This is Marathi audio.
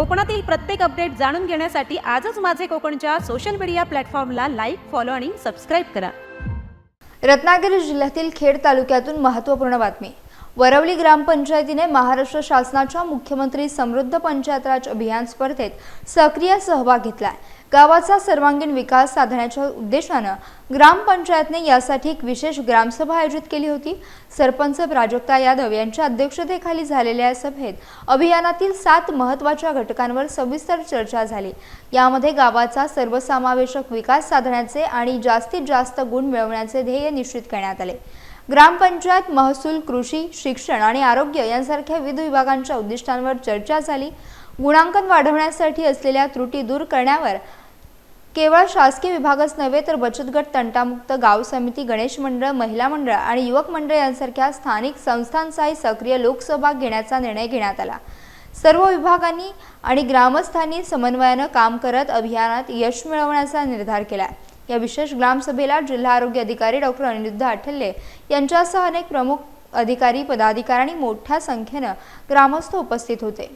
कोकणातील प्रत्येक अपडेट जाणून घेण्यासाठी आजच माझे कोकणच्या सोशल मीडिया प्लॅटफॉर्मला लाईक फॉलो आणि सबस्क्राईब करा. रत्नागिरी जिल्ह्यातील खेड तालुक्यातून महत्त्वपूर्ण बातमी. वरवली ग्रामपंचायतीने महाराष्ट्र शासनाच्या मुख्यमंत्री समृद्ध पंचायत राज अभियान स्पर्धेत सक्रिय सहभाग घेतला गावाचा सर्वांगीण विकास साधण्याच्या उद्देशानं ग्रामपंचायतने यासाठी एक विशेष ग्रामसभा आयोजित केली होती. सरपंच प्राजक्ता यादव यांच्या अध्यक्षतेखाली झालेल्या या सभेत अभियानातील सात महत्त्वाच्या घटकांवर सविस्तर चर्चा झाली. यामध्ये गावाचा सर्वसमावेशक विकास साधण्याचे आणि जास्तीत जास्त गुण मिळवण्याचे ध्येय निश्चित करण्यात आले. ग्रामपंचायत महसूल कृषी शिक्षण आणि आरोग्य यांसारख्या विविध विभागांच्या उद्दिष्टांवर चर्चा झाली. गुणांकन वाढवण्यासाठी असलेल्या त्रुटी दूर करण्यावर केवळ शासकीय विभागच नव्हे तर बचत गट तंटामुक्त गाव समिती गणेश मंडळ महिला मंडळ आणि युवक मंडळ यांसारख्या स्थानिक संस्थांचाही सक्रिय लोकसहभाग घेण्याचा निर्णय घेण्यात आला. सर्व विभागांनी आणि ग्रामस्थांनी समन्वयानं काम करत अभियानात यश मिळवण्याचा निर्धार केला. या विशेष ग्रामसभेला जिल्हा आरोग्य अधिकारी डॉक्टर अनिरुद्ध आठल्ले यांच्यासह अनेक प्रमुख अधिकारी पदाधिकाऱ्यांनी मोठ्या संख्येनं ग्रामस्थ उपस्थित होते.